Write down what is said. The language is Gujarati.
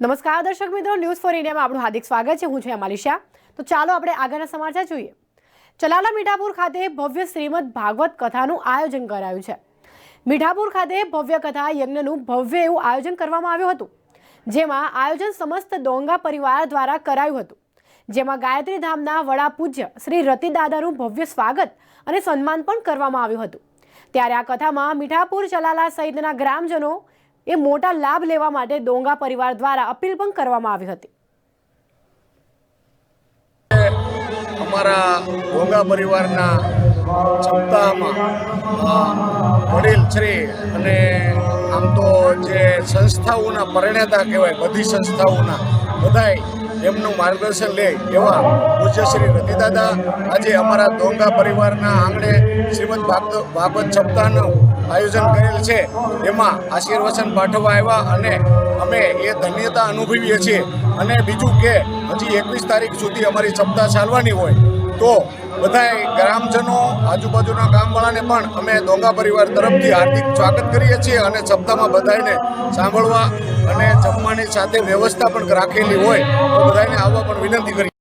નમસ્કાર દર્શક મિત્રો ન્યૂઝ ફોર ઇન્ડિયામાં આપણું હાર્દિક સ્વાગત છે. હું છું શાહ તો ચાલો આપણે આગળના સમાચાર જોઈએ. ચલાલા મીઠાપુર ખાતે ભવ્ય શ્રીમદ ભાગવત કથાનું આયોજન કરાયું છે. મીઠાપુર ખાતે ભવ્ય કથા યજ્ઞનું ભવ્ય એવું આયોજન કરવામાં આવ્યું હતું. જેમાં આયોજન સમસ્ત ડોંગા પરિવાર દ્વારા કરાયું હતું. જેમાં ગાયત્રી ધામના વડા પૂજ્ય શ્રી રતિદાદાનું ભવ્ય સ્વાગત અને સન્માન પણ કરવામાં આવ્યું હતું. ત્યારે આ કથામાં મીઠાપુર ચલાલા સહિતના ગ્રામજનો એ મોટા લાભ લેવા માટે ડોંગા પરિવાર દ્વારા અપીલ પણ કરવામાં આવી હતી. અમારા ડોંગા પરિવારના વડીલ શ્રી અને આમ તો જે સંસ્થાઓના પરિણેતા કહેવાય, બધી સંસ્થાઓના બધાય એમનું માર્ગદર્શન લે એવા પૂજ્ય શ્રી રતિદાદા. આજે અમારા ડોંગા પરિવારના આંગણે શ્રીમદ ભાગવત સપ્તાહનું આયોજન કરેલ છે. એમાં આશીર્વચન પાઠવવા આવ્યા અને અમે એ ધન્યતા અનુભવીએ છીએ. અને બીજું કે હજી એકવીસ તારીખ સુધી અમારી સપ્તાહ ચાલવાની હોય તો બધાય ગ્રામજનો, આજુબાજુના ગામવાળાને પણ અમે દોંગા પરિવાર તરફથી હાર્દિક સ્વાગત કરીએ છીએ અને સપ્તાહમાં બધાને સાંભળવા અને જમવાની સાથે વ્યવસ્થા પણ રાખેલી હોય તો બધાને આવવા પણ વિનંતી કરીએ